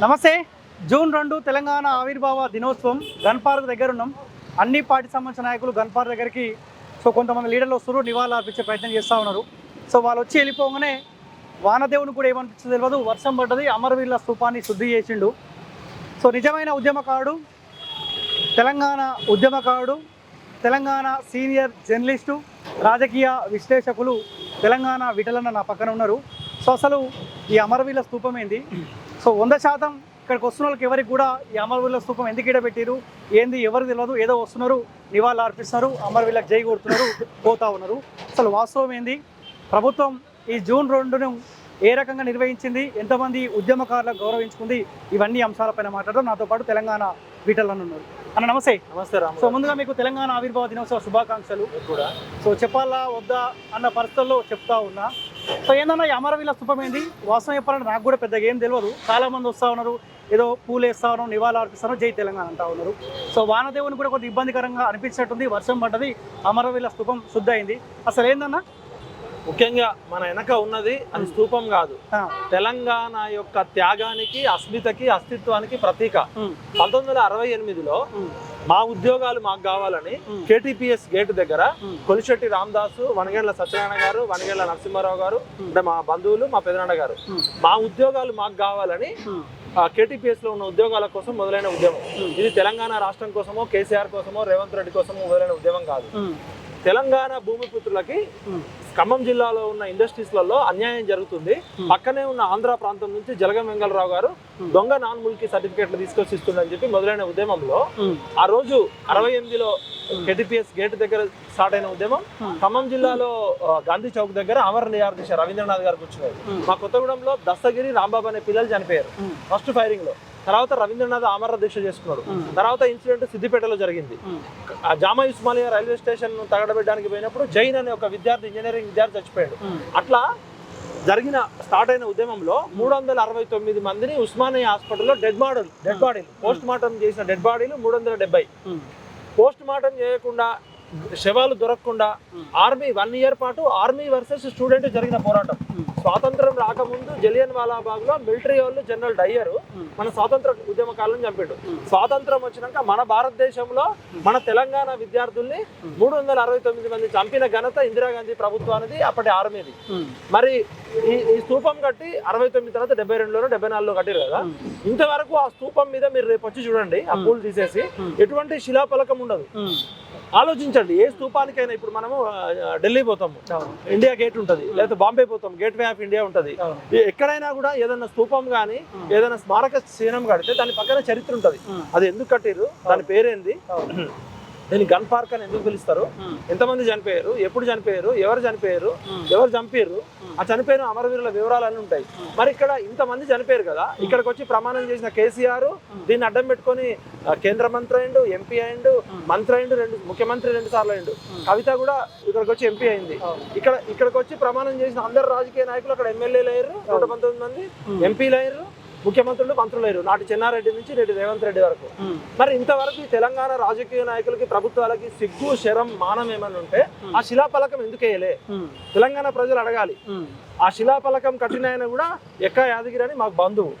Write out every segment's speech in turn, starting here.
నమస్తే. జూన్ రెండు తెలంగాణ ఆవిర్భావ దినోత్సవం గన్ పార్క్ దగ్గర ఉన్నాం. అన్ని పార్టీ సంబంధించిన నాయకులు గన్ పార్క్ దగ్గరికి సో కొంతమంది లీడర్లు వస్తున్నారు నివాళులు అర్పించే ప్రయత్నం చేస్తూ ఉన్నారు. సో వాళ్ళు వచ్చి వెళ్ళిపోగానే వానదేవుని కూడా ఏమనిపించింది తెలియదు వర్షం పడ్డది అమరవీరుల స్థూపాన్ని శుద్ధి చేసిండు. సో నిజమైన ఉద్యమకారుడు తెలంగాణ ఉద్యమకారుడు తెలంగాణ సీనియర్ జర్నలిస్టు రాజకీయ విశ్లేషకులు తెలంగాణ విటలన్న నా పక్కన ఉన్నారు. సో అసలు ఈ అమరవీరుల స్థూపం ఏంది? సో వంద శాతం ఇక్కడికి వస్తున్న వాళ్ళకి ఎవరికి కూడా ఈ అమరవీరుల స్థూపం ఎందుకు ఈడ పెట్టారు ఏంది ఎవరు తెలియదు ఏదో వస్తున్నారు నివాళులు అర్పిస్తున్నారు అమరవీరులకు జై కొడుతున్నారు పోతా ఉన్నారు. అసలు వాస్తవం ఏంది? ప్రభుత్వం ఈ జూన్ రెండును ఏ రకంగా నిర్వహించింది? ఎంతమంది ఉద్యమకారులకు గౌరవించుకుంది? ఇవన్నీ అంశాలపైన మాట్లాడడం నాతో పాటు తెలంగాణ వీటలను ఉన్నారు. అన్న నమస్తే. నమస్తే రాము. సో ముందుగా మీకు తెలంగాణ ఆవిర్భావ దినోత్సవ శుభాకాంక్షలు. కూడా. సో చెప్పాలా వద్దా అన్న పరిస్థితుల్లో చెప్తా ఉన్నా. సో ఏందన్నా ఈ అమరవీల స్థూపం ఏంది? వాస్తవం చెప్పాలంటే నాకు కూడా పెద్దగా ఏం తెలియదు చాలా మంది వస్తూ ఉన్నారు ఏదో పూలు వేస్తా ఉన్నారు నివాళులు అర్పిస్తారు జై తెలంగాణ అంటా ఉన్నారు. సో వానదేవుని కూడా కొంచెం ఇబ్బందికరంగా అనిపించినట్టుంది వర్షం పడ్డది అమరవీల స్థూపం శుద్ధ అయింది. అసలు ఏందన్నా? ముఖ్యంగా మన వెనక ఉన్నది అది స్తూపం కాదు. తెలంగాణ యొక్క త్యాగానికి అస్మితకి అస్తిత్వానికి ప్రతీక. పంతొమ్మిది వందల అరవై ఎనిమిదిలో మా ఉద్యోగాలు మాకు కావాలని. కేటీపీఎస్ గేట్ దగ్గర. కొలిశెట్టి రామదాసు వనగేళ్ళ సత్యనారాయణ గారు వనగేళ్ళ నరసింహారావు గారు అంటే మా బంధువులు మా పెదనాన్న గారు. మా ఉద్యోగాలు మాకు కావాలని కేటీపీఎస్లో ఉన్న ఉద్యోగాల కోసం మొదలైన ఉద్యమం. ఇది తెలంగాణ రాష్ట్రం కోసమో కేసీఆర్ కోసమో రేవంత్ రెడ్డి కోసమో మొదలైన ఉద్యమం కాదు. తెలంగాణ భూమిపుత్రులకి ఖమ్మం జిల్లాలో ఉన్న ఇండస్ట్రీస్లలో అన్యాయం జరుగుతుంది. పక్కనే ఉన్న ఆంధ్ర ప్రాంతం నుంచి జలగం వెంగళరావు గారు. దొంగ నాన్ ముల్కీ సర్టిఫికేట్లు తీసుకొచ్చి ఇస్తుందని చెప్పి మొదలైన ఉద్యమంలో ఆ రోజు అరవై ఎనిమిదిలో కేటీపీఎస్ గేట్ దగ్గర స్టార్ట్ అయిన ఉద్యమం. ఖమ్మం జిల్లాలో గాంధీ చౌక్ దగ్గర అమర నియార్ రవీంద్రనాథ్ గారు కూర్చున్నారు. మా కొత్తగూడెంలో దస్తగిరి రాంబాబు అనే పిల్లలు చనిపోయారు. ఫస్ట్ ఫైరింగ్లో తర్వాత రవీంద్రనాథ్ అమర దీక్ష చేసుకున్నాడు. తర్వాత ఇన్సిడెంట్ సిద్దిపేటలో జరిగింది. జామా ఉస్మానియా రైల్వే స్టేషన్ తగడబెట్టడానికి పోయినప్పుడు జైన్ అనే ఒక విద్యార్థి ఇంజనీరింగ్ విద్యార్థి చచ్చిపోయాడు. అట్లా జరిగిన స్టార్ట్ అయిన ఉద్యమంలో మూడు వందల అరవై తొమ్మిది మందిని ఉస్మానియా హాస్పిటల్లో డెడ్ బాడీలు డెడ్ బాడీలు పోస్ట్ మార్టం చేసిన డెడ్ బాడీలు మూడు వందల డెబ్బై. పోస్ట్ మార్టం చేయకుండా శవాలు దొరకకుండా. ఆర్మీ వన్ ఇయర్ పాటు ఆర్మీ వర్సెస్ స్టూడెంట్ జరిగిన పోరాటం. స్వాతంత్రం రాకముందు జలియన్ వాలాబాగ్లో మిలిటరీ వాళ్ళు జనరల్ డయ్యర్. మన స్వాతంత్ర ఉద్యమ కాలం చంపాడు. స్వాతంత్రం వచ్చినాక మన భారతదేశంలో మన తెలంగాణ విద్యార్థుల్ని మూడు వందల అరవై తొమ్మిది మంది చంపిన ఘనత ఇందిరాగాంధీ ప్రభుత్వానికి అప్పటి ఆర్మీది. మరి ఈ ఈ స్తూపం కట్టి అరవై తొమ్మిది తర్వాత డెబ్బై రెండులోనో డెబ్బై నాలుగులో కట్టారు కదా. ఇంతవరకు ఆ స్తూపం మీద మీరు రేపు వచ్చి చూడండి ఆ పూలు తీసేసి. ఎటువంటి శిలాఫలకం ఉండదు. ఆలోచించండి ఏ స్తూపానికైనా ఇప్పుడు మనము ఢిల్లీ పోతాము ఇండియా గేట్ ఉంటుంది లేకపోతే బాంబే పోతాం గేట్ వే ఆఫ్ ఇండియా ఉంటుంది. ఎక్కడైనా కూడా ఏదైనా స్తూపం కానీ. ఏదైనా స్మారక చిహ్నం కడితే దాని పక్కన చరిత్ర ఉంటుంది. అది ఎందుకు కట్టిర్రు? దాని పేరేంది? దీన్ని గన్ పార్క్ అని ఎందుకు పిలుస్తారు? ఎంతమంది చనిపోయారు? ఎప్పుడు చనిపోయారు? ఎవరు చనిపోయారు? ఎవరు చంపారు. ఆ. చనిపోయిన అమరవీరుల వివరాలన్నీ ఉంటాయి. Hmm. మరి ఇక్కడ ఇంతమంది చనిపోయారు కదా ఇక్కడికి వచ్చి ప్రమాణం చేసిన కేసీఆర్ దీన్ని అడ్డం పెట్టుకొని కేంద్ర మంత్రి అయిండు ఎంపీ అయిండు. మంత్రి అయిండు రెండు ముఖ్యమంత్రి రెండు సార్లు అయిండు. కవిత కూడా ఇక్కడికి వచ్చి ఎంపీ అయింది. ఇక్కడ ఇక్కడికి వచ్చి ప్రమాణం చేసిన అందరు రాజకీయ నాయకులు అక్కడ ఎమ్మెల్యేలు అయ్యారు నూట పంతొమ్మిది మంది ఎంపీలు అయ్యారు. ముఖ్యమంత్రులు మంత్రులు అయ్యారు నాటి చెన్నారెడ్డి నుంచి నేటి రేవంత్ రెడ్డి వరకు. మరి ఇంతవరకు ఈ తెలంగాణ రాజకీయ నాయకులకి ప్రభుత్వాలకి సిగ్గు శరం మానం ఏమని ఉంటే ఆ శిలాఫలకం ఎందుకు వేయలే? తెలంగాణ ప్రజలు అడగాలి. ఆ శిలాఫలకం కట్టిన ఆయన కూడా ఎక్క యాదగిరి అని మాకు బంధువు.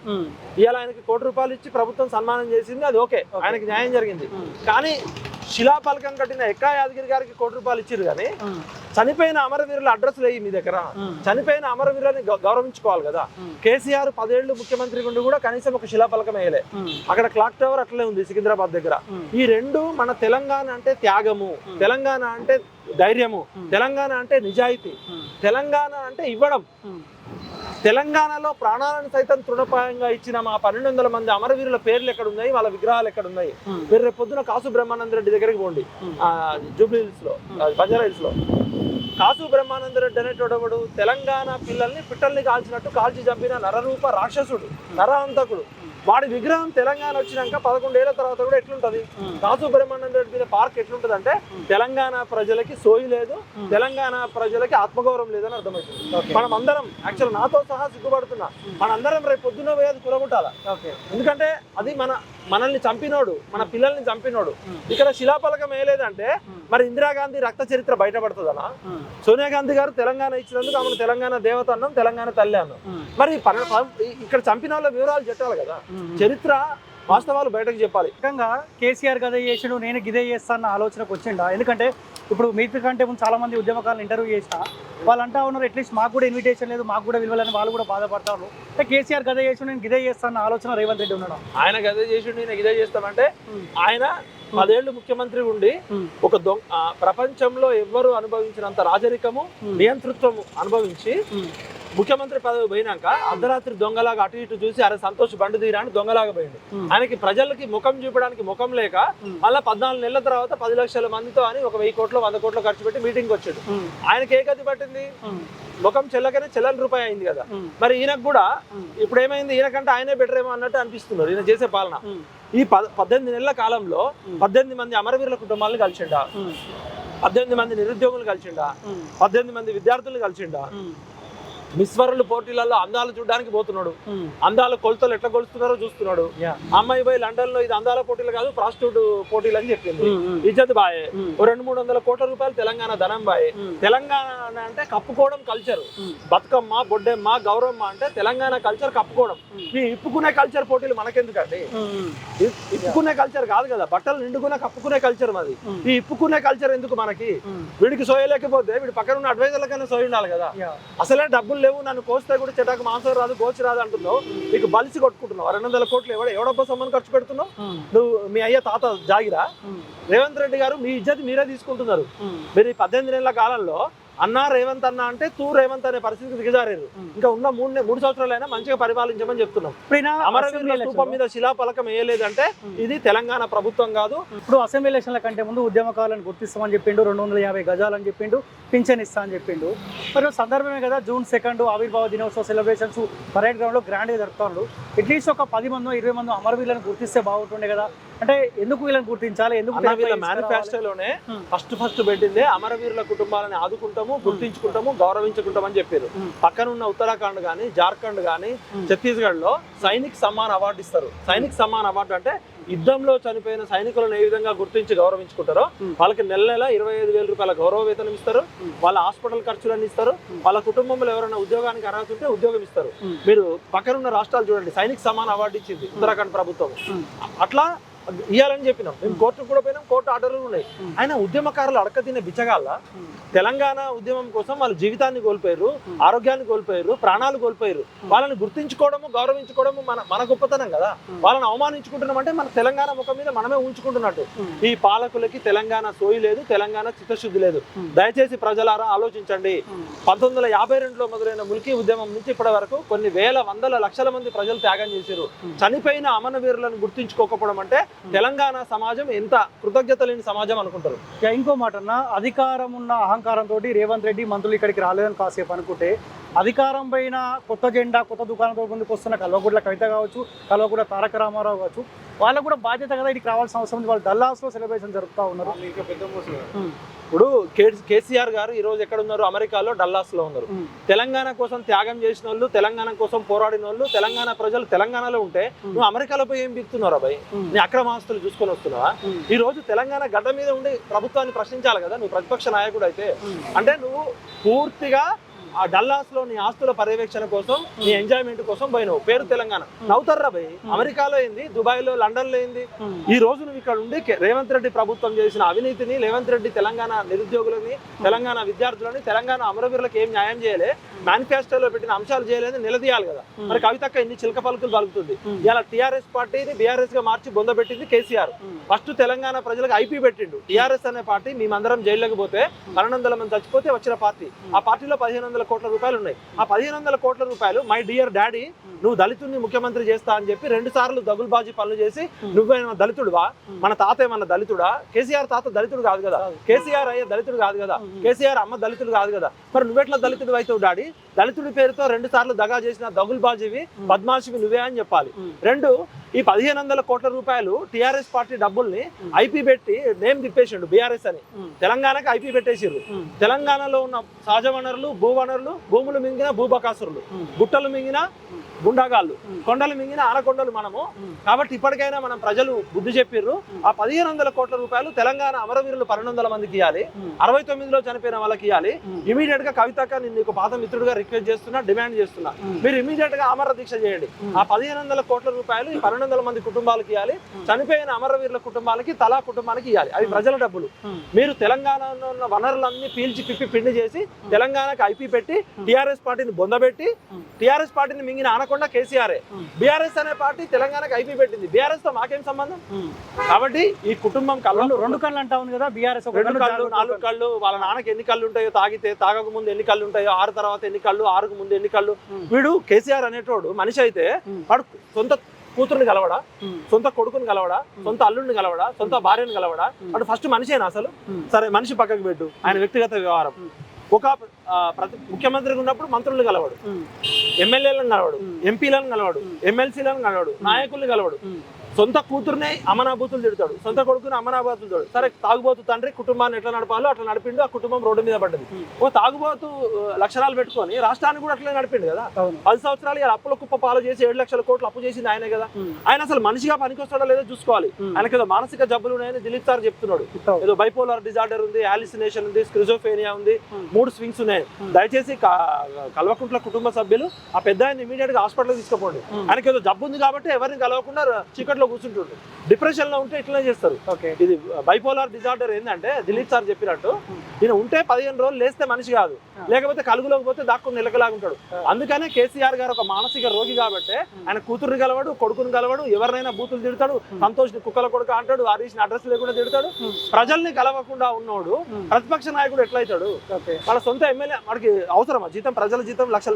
ఇవాళ ఆయనకి కోటి రూపాయలు ఇచ్చి ప్రభుత్వం సన్మానం చేసింది అది ఓకే. ఆయనకి న్యాయం జరిగింది. కానీ శిలాఫలకం కట్టిన ఎక్క యాదగిరి గారికి కోటి రూపాయలు ఇచ్చారు కానీ చనిపోయిన అమరవీరుల అడ్రస్ లేయి మీ దగ్గర. చనిపోయిన అమరవీరులని గౌరవించుకోవాలి కదా. కేసీఆర్ పదేళ్ళు ముఖ్యమంత్రి ఉండి కూడా కనీసం ఒక శిలాఫలకం వేయలే. అక్కడ క్లాక్ టవర్ అట్లే ఉంది సికింద్రాబాద్ దగ్గర. ఈ రెండు మన తెలంగాణ అంటే త్యాగము. తెలంగాణ అంటే ధైర్యము. తెలంగాణ అంటే నిజాయితీ. తెలంగాణ అంటే ఇవ్వడం. తెలంగాణలో ప్రాణాలను సైతం తృణపాయంగా ఇచ్చిన మా పన్నెండు వందల మంది అమరవీరుల పేర్లు ఎక్కడ ఉన్నాయి వాళ్ళ విగ్రహాలు ఎక్కడ ఉన్నాయి మీరు రేపు పొద్దున కాసు బ్రహ్మానంద రెడ్డి దగ్గరికి పోండి. ఆ, జూబ్లీ హిల్స్లో ఆ, బంజారా హిల్స్లో కాసు బ్రహ్మానంద రెడ్డి అనేటోడవడు తెలంగాణ పిల్లల్ని పిట్టల్ని కాల్చినట్టు కాల్చి చంపిన నరరూప రాక్షసుడు నరహంతకుడు. వాడి విగ్రహం తెలంగాణ వచ్చినాక పదకొండేళ్ళ తర్వాత కూడా ఎట్లుంటది? బ్రహ్మానంద రెడ్డి మీద పార్క్ ఎట్లుంటది అంటే తెలంగాణ ప్రజలకి సోయి లేదు. తెలంగాణ ప్రజలకి ఆత్మగౌరవం లేదని అర్థమవుతుంది. మనం అందరం యాక్చువల్ నాతో సహా సిగ్గుపడుతున్నా. మనందరం రేపు పొద్దున్న పోయేది కులగొట్టాల ఎందుకంటే అది మన మనల్ని చంపినోడు మన పిల్లల్ని చంపినోడు. ఇక్కడ శిలాఫలకం వేయలేదంటే. మరి ఇందిరాగాంధీ రక్త చరిత్ర బయటపడుతుందనా? సోనియా గాంధీ గారు తెలంగాణ ఇచ్చినందుకు ఆమెను తెలంగాణ దేవత అన్నాం తెలంగాణ తల్లి అన్నాం. మరి ఇక్కడ చంపిన వాళ్ళ వివరాలు చెప్పాలి కదా? చరిత్ర వాస్తవాలు బయటకు చెప్పాలి. ముఖ్యంగా కేసీఆర్ గదే చేసిండు నేను గిదే చేస్తా అన్న ఆలోచనకు వచ్చిండా? ఎందుకంటే ఇప్పుడు మీతో కంటే ముందు చాలా మంది ఉద్యమకాలను ఇంటర్వ్యూ చేసిన వాళ్ళు అంటా ఉన్నారు అట్లీస్ట్ మాకు కూడా ఇన్విటేషన్ లేదు మాకు కూడా విలువలని వాళ్ళు కూడా బాధపడతారు. అంటే కేసీఆర్ గదే చేసి నేను గిదే చేస్తా అన్న ఆలోచన రేవంత్ రెడ్డి ఉన్నాడు? ఆయన అదే చేసిండు నేను ఇదే చేస్తామంటే ఆయన పదేళ్ళు ముఖ్యమంత్రి ఉండి ఒక ప్రపంచంలో ఎవ్వరు అనుభవించినంత రాజరికము నియంతృత్వము అనుభవించి ముఖ్యమంత్రి పదవి పోయినాక అర్ధరాత్రి దొంగలాగా అటు ఇటు చూసి అరే సంతోష్ బండి తీరా అని దొంగలాగా పోయిండు. ఆయనకి ప్రజలకి ముఖం చూపడానికి ముఖం లేక మళ్ళీ పద్నాలుగు నెలల తర్వాత పది లక్షల మందితో అని ఒక వెయ్యి కోట్లు వంద కోట్లు ఖర్చు పెట్టి మీటింగ్ వచ్చాడు. ఆయనకి ఏ గతి పట్టింది? ముఖం చెల్లకనే చెల్లని రూపాయి అయింది కదా. మరి ఈయనకు కూడా ఇప్పుడు ఏమైంది? ఈయనకంటే ఆయనే బెటర్ ఏమో అన్నట్టు అనిపిస్తున్నారు. ఈయన చేసే పాలన. ఈ పద్దెనిమిది నెలల కాలంలో పద్దెనిమిది మంది అమరవీరుల కుటుంబాలను కలిసిండా. పద్దెనిమిది మంది నిరుద్యోగులు కలిసిండా. పద్దెనిమిది మంది విద్యార్థులు కలిసిండా. మిస్వరులు పోటీలలో అందాలు చూడడానికి పోతున్నాడు. అందాల కొలతలు ఎట్లా కొలుస్తున్నారో చూస్తున్నాడు. అమ్మాయి పోయి లండన్లో ఇది అందాల పోటీలు కాదు ప్రాస్టిట్యూట్ పోటీలు అని చెప్పింది. ఇజ్జత్ బాయే. ఓ రెండు మూడు వందల కోట్ల రూపాయలు తెలంగాణ ధనం బాయే. తెలంగాణ అంటే కప్పుకోవడం కల్చర్ బతుకమ్మ బొడ్డెమ్మ గౌరమ్మ అంటే తెలంగాణ కల్చర్ కప్పుకోవడం. ఈ ఇప్పుకునే కల్చర్ పోటీలు మనకెందుకండి? ఇప్పుకునే కల్చర్ కాదు కదా. బట్టలు నిండుకునే కప్పుకునే కల్చర్ మాది. ఈ ఇప్పుకునే కల్చర్ ఎందుకు మనకి? వీడికి సోయలేకపోతే వీడి పక్కన ఉన్న అడ్వైజర్లకైనా సోయి ఉండాలి కదా అసలే డబ్బులు లేవు నన్ను కోస్తే కూడా చెటాకు మాంసం రాదు గోచి రాదు అంటున్నావు. నీకు బలిసి కొట్టుకుంటున్నావు? రెండు వందల కోట్లు ఎవడ ఎవడబ్బా సొమ్మని ఖర్చు పెడుతున్నావు? నువ్వు మీ అయ్య తాత జాగిరా? రేవంత్ రెడ్డి గారు మీ ఇజ్జత్ మీరే తీసుకుంటున్నారు. మీరు ఈ పద్దెనిమిది నెలల కాలంలో అన్నా రేవంత్ అన్న అంటే తూ రేవంత్ అనే పరిస్థితికి దిగజారారు. ఇంకా ఉన్న మూడు మూడు సంవత్సరాలైనా మంచిగా పరిపాలించమని చెప్తున్నాం. అమరవీరుల స్థూపం మీద శిలాఫలకం వేయలేదంటే ఇది తెలంగాణ ప్రభుత్వం కాదు. ఇప్పుడు అసెంబ్లీ ఎలక్షన్ల కంటే ముందు ఉద్యమకాలను గుర్తిస్తామని చెప్పిండు రెండు వందల యాభై గజాలని చెప్పిండు పింఛన్ ఇస్తా అని చెప్పిండు. మరి సందర్భమే కదా జూన్ సెకండ్ ఆవిర్భావ దినోత్సవ సెలబ్రేషన్స్ పరేడ్ గ్రౌండ్లో గ్రాండ్గా జరుపుతారు. అట్లీస్ట్ ఒక పది మంది ఇరవై మంది అమరవీరులను గుర్తిస్తే బాగుంటుండే కదా. అంటే ఎందుకు వీళ్ళని గుర్తించాలి ఎందుకు వీళ్ళ? మేనిఫెస్టోలోనే. ఫస్ట్ ఫస్ట్ పెట్టిందే అమరవీరుల కుటుంబాలని ఆదుకుంటాము గుర్తించుకుంటాము గౌరవించుకుంటాం అని చెప్పారు. పక్కన ఉన్న ఉత్తరాఖండ్ గానీ జార్ఖండ్ గానీ. ఛత్తీస్గఢ్లో సైనిక్ సమ్మాన్ అవార్డు ఇస్తారు సైనిక్ సమ్మాన్ అవార్డు అంటే యుద్ధంలో చనిపోయిన సైనికులను ఏ విధంగా గుర్తించి గౌరవించుకుంటారో. వాళ్ళకి నెల నెల ఇరవై ఐదు వేల రూపాయల గౌరవ వేతనం ఇస్తారు. వాళ్ళ హాస్పిటల్ ఖర్చులన్నీ ఇస్తారు వాళ్ళ కుటుంబంలో ఎవరైనా ఉద్యోగానికి అర్హత ఉంటే ఉద్యోగం ఇస్తారు. మీరు పక్కన ఉన్న రాష్ట్రాలు చూడండి సైనిక్ సమాన్ అవార్డు ఇచ్చింది ఉత్తరాఖండ్ ప్రభుత్వం. అట్లా ఇవ్వాలని చెప్పినాం మేము కోర్టుకు కూడా పోయినాం కోర్టు ఆర్డర్లు ఉన్నాయి. ఆయన ఉద్యమకారులు అడక తినే బిచ్చగాళ్ళ. తెలంగాణ ఉద్యమం కోసం వాళ్ళు జీవితాన్ని కోల్పోయారు. ఆరోగ్యాన్ని కోల్పోయారు ప్రాణాలు కోల్పోయారు వాళ్ళని గుర్తించుకోవడము గౌరవించుకోవడము మన మన గొప్పతనం కదా. వాళ్ళని అవమానించుకుంటున్నాం అంటే మన తెలంగాణ ముఖం మీద మనమే ఉంచుకుంటున్నట్టు. ఈ పాలకులకి తెలంగాణ సోయి లేదు తెలంగాణ చిత్తశుద్ధి లేదు. దయచేసి ప్రజలారా ఆలోచించండి. పంతొమ్మిది వందల యాభై రెండులో మొదలైన ముల్కీ ఉద్యమం నుంచి ఇప్పటి వరకు కొన్ని వేల వందల లక్షల మంది ప్రజలు త్యాగం చేశారు. చనిపోయిన అమరవీరులను గుర్తించుకోకపోవడం అంటే తెలంగాణ సమాజం ఎంత కృతజ్ఞత లేని సమాజం అనుకుంటారు? ఇంకా ఇంకో మాట అన్న అధికారం ఉన్న అహంకారంతో రేవంత్ రెడ్డి మంత్రులు ఇక్కడికి రాలేదని కాసేపు అనుకుంటే అధికారం పైన కొత్త జెండా కొత్త దుకాణంతో ముందుకు వస్తున్న కల్వకూట్ల కవిత కావచ్చు కల్వకుంట్ల తారక రామారావు కావచ్చు వాళ్ళకు కూడా బాధ్యత కదా ఇక్కడికి రావాల్సిన అవసరం ఉంది. వాళ్ళు డల్లాస్లో సెలబ్రేషన్ జరుపుతా ఉన్నారు. ఇప్పుడు కేసీఆర్ గారు ఈ రోజు ఎక్కడ ఉన్నారు? అమెరికాలో డల్లాస్లో ఉన్నారు తెలంగాణ కోసం త్యాగం చేసిన వాళ్ళు తెలంగాణ కోసం పోరాడిన వాళ్ళు తెలంగాణ ప్రజలు తెలంగాణలో ఉంటే నువ్వు అమెరికాలో పోయి ఏం బిగుతున్నావు అబ్బాయి ఉమ్, నీ అక్రమాస్తులు చూసుకొని వస్తున్నావా? ఈ రోజు తెలంగాణ గడ్డ మీద ఉండి ప్రభుత్వాన్ని ప్రశ్నించాలి కదా? నువ్వు ప్రతిపక్ష నాయకుడు అయితే. అంటే నువ్వు పూర్తిగా ఆ డల్లాస్లో నీ ఆస్తుల పర్యవేక్షణ కోసం నీ ఎంజాయ్మెంట్ కోసం పోయినావు. పేరు తెలంగాణ. నవ్వుతారా భయ్? అమెరికాలో ఏంది? దుబాయ్లో లండన్లో ఏంది ఈ రోజు నువ్వు ఇక్కడ ఉండి రేవంత్ రెడ్డి ప్రభుత్వం చేసిన అవినీతిని రేవంత్ రెడ్డి తెలంగాణ నిరుద్యోగులని తెలంగాణ విద్యార్థులని తెలంగాణ అమరవీరులకు ఏం న్యాయం చేయలే. మేనిఫెస్టోలో పెట్టిన అంశాలు చేయలేదు నిలదీయాలి కదా. మరి కవితక్క ఇన్ని చిలక పలుకులు పలుకుతుంది. ఇలా టీఆర్ఎస్ పార్టీని బీఆర్ఎస్గా మార్చి బొందబెట్టింది కేసీఆర్. ఉమ్, ఫస్ట్ తెలంగాణ ప్రజలకు ఐపీ పెట్టిండు. టీఆర్ఎస్ అనే పార్టీ మేమందరం జైల్లోకి పోతే పన్నెండు వందల మంది చచ్చిపోతే వచ్చిన పార్టీ. ఆ పార్టీలో పదిహేను వందల కోట్ల రూపాయలు ఉన్నాయి. ఆ పదిహేను వందల కోట్ల రూపాయలు మై డియర్ డాడీ నువ్వు దళితుడిని ముఖ్యమంత్రి చేస్తా అని చెప్పి రెండు సార్లు దగులుబాజీ పనులు చేసి నువ్వేమైనా దళితుడువా? మన తాత ఏమన్నా దళితుడా? కేసీఆర్ తాత దళితుడు కాదు కదా. కేసీఆర్ అయ్యే దళితుడు కాదు కదా. కేసీఆర్ అమ్మ దళితుడు కాదు కదా. మరి నువ్వెట్లా దళితుడు అవుతావు డాడీ దళితుడి పేరుతో రెండు సార్లు దగా చేసిన దగులుబాజీవి పద్మాషివి నువ్వే అని చెప్పాలి. రెండు ఈ పదిహేను వందల కోట్ల రూపాయలు టిఆర్ఎస్ పార్టీ డబ్బుల్ని ఐపీ పెట్టి నేమ్ తిప్పేసిండు బీఆర్ఎస్ అని. తెలంగాణకి ఐపీ పెట్టేసిర్రు ఉమ్, తెలంగాణలో ఉన్న సహజ వనరులు భూ వనరులు భూములు మింగిన భూబకాసురులు. గుట్టలు మింగిన గుండాగాళ్ళు. కొండలు మింగిన ఆనకొండలు మనము. కాబట్టి ఇప్పటికైనా మనం ప్రజలు బుద్ధి చెప్పిర్రు. ఆ పదిహేను వందల కోట్ల రూపాయలు తెలంగాణ అమరవీరులు పన్నెండు వందల మందికి ఇవ్వాలి అరవై తొమ్మిదిలో చనిపోయిన వాళ్ళకి ఇవ్వాలి ఇమీడియట్గా కవితక్క నేను నీకు పాత మిత్రుడుగా రిక్వెస్ట్ చేస్తున్నా డిమాండ్ చేస్తున్నా. మీరు ఇమీడియట్గా అమర దీక్ష చేయండి. ఆ పదిహేను వందల కోట్ల రూపాయలు ఈ పన్నెండు వందల మంది కుటుంబాలకి ఇవ్వాలి చనిపోయిన అమరవీరుల కుటుంబాలకి తలా కుటుంబానికి ఇవ్వాలి అవి ప్రజల డబ్బులు. మీరు తెలంగాణలో ఉన్న వనరులన్నీ పీల్చి పిప్పి పిండి చేసి తెలంగాణకి ఐపీ పెట్టి టిఆర్ఎస్ పార్టీని బొందబెట్టి టిఆర్ఎస్ పార్టీని మింగిన ఆనకొండ కేసీఆర్ బీఆర్ఎస్ అనే పార్టీ తెలంగాణకి ఐపీ పెట్టింది. బీఆర్ఎస్తో మాకేం సంబంధం? కాబట్టి ఈ కుటుంబం కళ్ళు రెండు కళ్ళు అంటా ఉంది కదా బీఆర్ఎస్ రెండు కళ్ళు నాలుగు కళ్ళు వాళ్ళ నాన్నకి ఎన్ని కళ్ళు ఉంటాయో తాగితే తాగక ముందు ఎన్ని కళ్ళు ఉంటాయో ఆరు తర్వాత ఎన్ని కళ్ళు ఆరుకు ముందు ఎన్ని కళ్ళు. వీడు కేసీఆర్ అనేటోడు మనిషి అయితే. వాడు సొంత కూతురుని కలవడా. సొంత కొడుకుని కలవడా? సొంత అల్లుడిని కలవడా? సొంత భార్యని కలవడా? వాడు ఫస్ట్ మనిషేనా అసలు. సరే మనిషి పక్కకు పెట్టు. ఆయన వ్యక్తిగత వ్యవహారం. ఒక ప్రతి ముఖ్యమంత్రిగా ఉన్నప్పుడు మంత్రులు కలవాడు. ఎమ్మెల్యేలను కలవాడు. ఎంపీలను కలవాడు. ఎమ్మెల్సీలను కలవాడు. నాయకుల్ని కలవాడు. సొంత కూతుర్నే అమనాభూతులు తిడతాడు సొంత కొడుకుని అమనాభూతులు తిడతాడు సరే తాగుబోతు తండ్రి కుటుంబాన్ని ఎట్లా నడపాలో అట్లా నడిపిండు ఆ కుటుంబం రోడ్డు మీద పడ్డది. ఓ తాగుబోతు లక్షణాలు పెట్టుకొని రాష్ట్రాన్ని కూడా అట్లే నడిపిండు కదా పది సంవత్సరాలు అప్పుల కుప్ప పాలు చేసి ఏడు లక్షల కోట్లు అప్పు చేసింది ఆయనే కదా. ఆయన అసలు మనిషిగా పనికొస్తాడో లేదో చూసుకోవాలి. ఆయనకి ఏదో మానసిక జబ్బులు ఉన్నాయని దిలీప్ సార్ చెప్తున్నాడు. ఏదో బైపోలార్ డిజార్డర్ ఉంది హాలిసినేషన్ ఉంది స్క్రిజోఫేనియా ఉంది. మూడు స్వింగ్స్ ఉన్నాయి. దయచేసి కల్వకుంట్ల కుటుంబ సభ్యులు ఆ పెద్ద ఆయన ఇమీడియట్గా హాస్పిటల్ తీసుకుపోండి Hmm. ఆయనకి ఏదో జబ్బు ఉంది కాబట్టి ఎవరిని కలవకుండా చీకట్లో కూర్చుంటుండు డిప్రెషన్లో ఉంటే ఇట్లనే చేస్తారు ఇది బైపోలార్ డిజార్డర్ ఏంటంటే దిలీప్ సార్ చెప్పినట్టు. ఈయన ఉంటే పదిహేను రోజులు లేస్తే మనిషి కాదు. లేకపోతే కలుగులోకి పోతే దాక్కుని నిలకలాగుంటాడు. అందుకనే కేసీఆర్ గారు ఒక మానసిక రోగి కాబట్టి ఆయన కూతురుని కలవాడు కొడుకుని కలవాడు ఎవరినైనా బూతులు తిడతాడు సంతోష్ కుక్కల కొడుకు అంటాడు హరీష్ అడ్రస్ లేకుండా తిడతాడు. ప్రజల్ని కలవకుండా ఉన్నోడు. ప్రతిపక్ష నాయకుడు ఎట్లయితాడు వాళ్ళ సొంత ఎమ్మెల్యే వాడికి అవసరమా జీతం ప్రజల జీతం లక్షల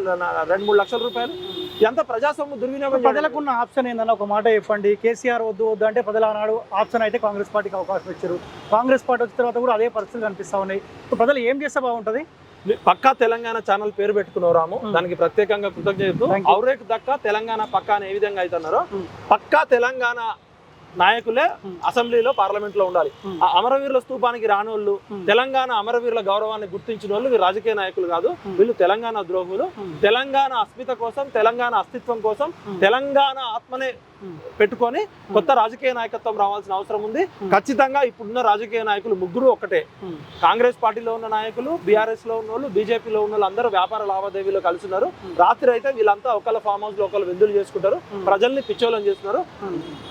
రెండు మూడు లక్షల రూపాయలు ఎంత ప్రజాసొమ్ము దుర్వినియోగం? ప్రజలకు ఉన్న ఆప్షన్ ఏందన్న ఒక మాట చెప్పండి కేసీఆర్ వద్దు వద్దు అంటే ప్రజలు ఆనాడు ఆప్షన్ అయితే కాంగ్రెస్ పార్టీకి అవకాశం ఇచ్చారు కాంగ్రెస్ పార్టీ వచ్చిన తర్వాత కూడా అదే పరిస్థితులు కనిపిస్తా ఉన్నాయి ఇప్పుడు ప్రజలు ఏం చేస్తే బాగుంటది పక్కా తెలంగాణ ఛానల్ పేరు పెట్టుకున్నావు రాము. దానికి ప్రత్యేకంగా కృతజ్ఞతలు you. ఔరేక్ దక్క తెలంగాణ పక్కా అని ఏ విధంగా అవుతున్నారో. పక్కా తెలంగాణ నాయకులే. అసెంబ్లీలో పార్లమెంట్లో ఉండాలి. ఆ అమరవీరుల స్తూపానికి రానోళ్ళు Hmm. తెలంగాణ అమరవీరుల గౌరవాన్ని గుర్తించిన వాళ్ళు వీళ్ళు రాజకీయ నాయకులు కాదు. వీళ్ళు తెలంగాణ ద్రోహులు. తెలంగాణ అస్మిత కోసం తెలంగాణ అస్తిత్వం కోసం. తెలంగాణ ఆత్మనే. పెట్టుకొని కొత్త రాజకీయ నాయకత్వం రావాల్సిన అవసరం ఉంది. ఖచ్చితంగా ఇప్పుడున్న రాజకీయ నాయకులు ముగ్గురు ఒకటే. కాంగ్రెస్ పార్టీలో ఉన్న నాయకులు బీఆర్ఎస్లో ఉన్న వాళ్ళు బీజేపీలో ఉన్న వాళ్ళు అందరూ వ్యాపార లావాదేవీలో కలిసి ఉన్నారు Hmm. రాత్రి అయితే వీళ్ళంతా ఒకళ్ళ ఫామ్ హౌస్లో ఒకళ్ళు విందులు చేసుకుంటారు. ప్రజల్ని పిచ్చోలం చేస్తున్నారు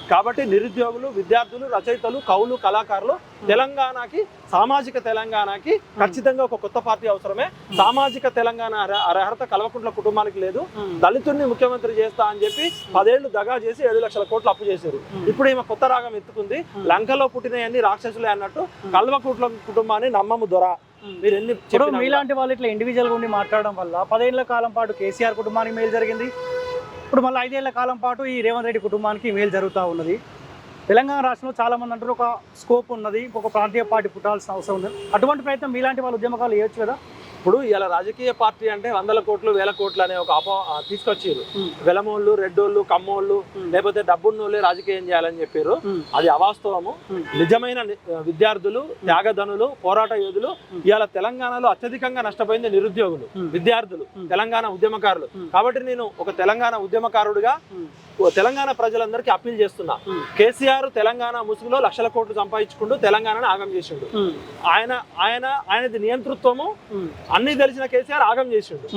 కాబట్టి నిరుద్యోగులు విద్యార్థులు రచయితలు కవులు కళాకారులు తెలంగాణకి సామాజిక తెలంగాణకి ఖచ్చితంగా ఒక కొత్త పార్టీ అవసరమే సామాజిక తెలంగాణ అర- అర్హత కల్వకుంట్ల కుటుంబానికి లేదు దళితుడిని ముఖ్యమంత్రి చేస్తా అని చెప్పి పదేళ్ళు దగా చేసి ఏడు లక్షల కోట్లు అప్పు చేశారు. ఇప్పుడు ఈమె కొత్త రాగం ఎత్తుకుంది. లంకలో పుట్టినవన్నీ రాక్షసులే అన్నట్టు కల్వకుంట్ల కుటుంబాన్ని నమ్మము దొర. మీరు ఎన్ని ఇప్పుడు. మీలాంటి వాళ్ళు ఇట్లా ఇండివిజువల్గా ఉండి మాట్లాడడం వల్ల పదేళ్ళ కాలం పాటు కేసీఆర్ కుటుంబానికి మేలు జరిగింది. ఇప్పుడు మళ్ళీ ఐదేళ్ళ కాలం పాటు ఈ రేవంత్ రెడ్డి కుటుంబానికి మేలు జరుగుతూ ఉన్నది. తెలంగాణ రాష్ట్రంలో చాలా మంది అంటారు ఒక స్కోప్ ఉన్నది ఇంకొక ప్రాంతీయ పార్టీ పుట్టాల్సిన అవసరం ఉంది. అటువంటి ప్రయత్నం మీలాంటి వాళ్ళ ఉద్యమకాలు చేయొచ్చు కదా? ఇప్పుడు ఇలా రాజకీయ పార్టీ అంటే వందల కోట్లు వేల కోట్లు అనే ఒక అపో తీసుకొచ్చారు వెలమోళ్ళు రెడ్డోళ్ళు కమ్మోళ్ళు లేకపోతే డబ్బున్నోళ్ళే రాజకీయం చేయాలని చెప్పారు అది అవాస్తవము. నిజమైన విద్యార్థులు త్యాగధనులు పోరాట యోధులు. ఇవాళ తెలంగాణలో అత్యధికంగా నష్టపోయింది నిరుద్యోగులు. విద్యార్థులు. తెలంగాణ ఉద్యమకారులు. కాబట్టి నేను ఒక తెలంగాణ ఉద్యమకారుడిగా తెలంగాణ ప్రజలందరికీ అప్పీల్ చేస్తున్నా. కేసీఆర్ తెలంగాణ ముసుగులో లక్షల కోట్లు సంపాదించుకుంటూ తెలంగాణను ఆగం చేసిండు. ఆయన ఆయన ఆయనది నియంతృత్వము అన్ని తెలిసిన కేసీఆర్ ఆగం చేసిండు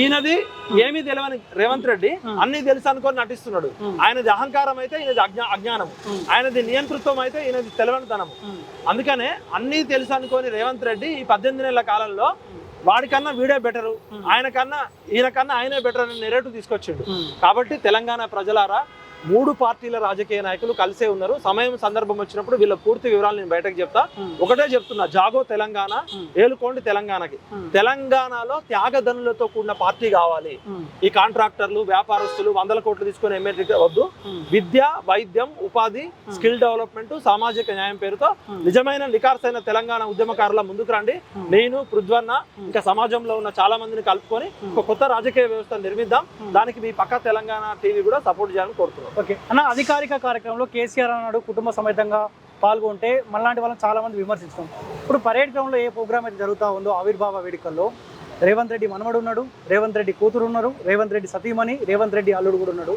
ఈయనది ఏమీ తెలియని రేవంత్ రెడ్డి. అన్ని తెలుసు అనుకొని నటిస్తున్నాడు. ఆయనది అహంకారం అయితే ఈయనది అజ్ఞా అజ్ఞానం. ఆయనది నియంతృత్వం అయితే ఈయనది తెలివనితనము అందుకనే అన్ని తెలుసు అనుకోని రేవంత్ రెడ్డి ఈ పద్దెనిమిది నెలల కాలంలో వాడికన్నా వీడే బెటరు. ఆయన కన్నా ఈయన కన్నా ఆయనే బెటర్ అని నెరేటివ్ తీసుకొచ్చిండు కాబట్టి తెలంగాణ ప్రజలారా మూడు పార్టీల రాజకీయ నాయకులు కలిసే ఉన్నారు. సమయం సందర్భం వచ్చినప్పుడు వీళ్ళ పూర్తి వివరాలు నేను బయటకు చెప్తా. ఒకటే చెప్తున్నా జాగో తెలంగాణ ఏలుకోండి తెలంగాణకి. తెలంగాణలో త్యాగధనులతో కూడిన పార్టీ కావాలి. ఈ కాంట్రాక్టర్లు వ్యాపారస్తులు వందల కోట్లు తీసుకొని ఎమ్మెల్యే వద్దు. విద్య వైద్యం ఉపాధి స్కిల్ డెవలప్మెంట్ సామాజిక న్యాయం పేరుతో నిజమైన నికార్సైన తెలంగాణ ఉద్యమకారుల ముందుకు రండి. నేను పృథ్వన్న ఇంకా సమాజంలో ఉన్న చాలా మందిని కలుపుకొని ఒక కొత్త రాజకీయ వ్యవస్థ నిర్మిద్దాం. దానికి మీ పక్క తెలంగాణ టీవీ కూడా సపోర్ట్ చేయాలని కోరుతున్నాం ఓకే. అన్న అధికారిక కార్యక్రమంలో కేసీఆర్ అన్నాడు కుటుంబ సమేతంగా పాల్గొంటే మనలాంటి వాళ్ళని చాలామంది విమర్శిస్తాం. ఇప్పుడు పరేడ్ గ్రౌండ్లో ఏ ప్రోగ్రామ్ అయితే జరుగుతూ ఉందో ఆవిర్భావ వేడుకల్లో రేవంత్ రెడ్డి మనవడు ఉన్నాడు రేవంత్ రెడ్డి కూతురు ఉన్నారు రేవంత్ రెడ్డి సతీమణి రేవంత్ రెడ్డి అల్లుడు కూడా ఉన్నాడు.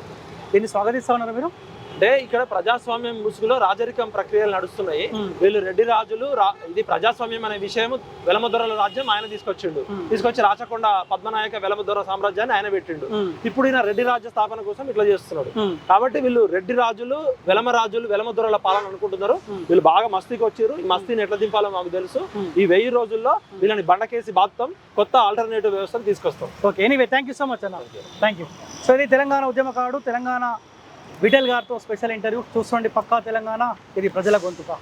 దీన్ని స్వాగతిస్తా ఉన్నారు మీరు. అంటే ఇక్కడ ప్రజాస్వామ్యం ముసుగులో రాజరికం ప్రక్రియలు నడుస్తున్నాయి. వీళ్ళు రెడ్డి రాజులు ఇది ప్రజాస్వామ్యం అనే విషయం వెలమదొరల రాజ్యం ఆయన తీసుకొచ్చిండు. తీసుకొచ్చి రాచకొండ పద్మనాయక వెలమదొర సామ్రాజ్యాన్ని ఆయన పెట్టిండు. ఇప్పుడు ఈయన రెడ్డి రాజ్య స్థాపన కోసం ఇట్లా చేస్తున్నాడు. కాబట్టి వీళ్ళు రెడ్డి రాజులు వెలమ రాజులు వెలమదొరల పాలన అనుకుంటున్నారు. వీళ్ళు బాగా మస్తీకి వచ్చారు. ఈ మస్తీని ఎట్లా దింపాలో మాకు తెలుసు. ఈ వెయ్యి రోజుల్లో వీళ్ళని బండకేసి బాత్తాం కొత్త ఆల్టర్నేటివ్ వ్యవస్థను తీసుకొస్తాం. Okay. Anyway thank you so much అన్న. థ్యాంక్ యూ సో ఇది తెలంగాణ ఉద్యమకారుడు తెలంగాణ విఠల్ గారితో స్పెషల్ ఇంటర్వ్యూ. చూస్తుండీ పక్కా తెలంగాణ. ఇది ప్రజల గొంతుక.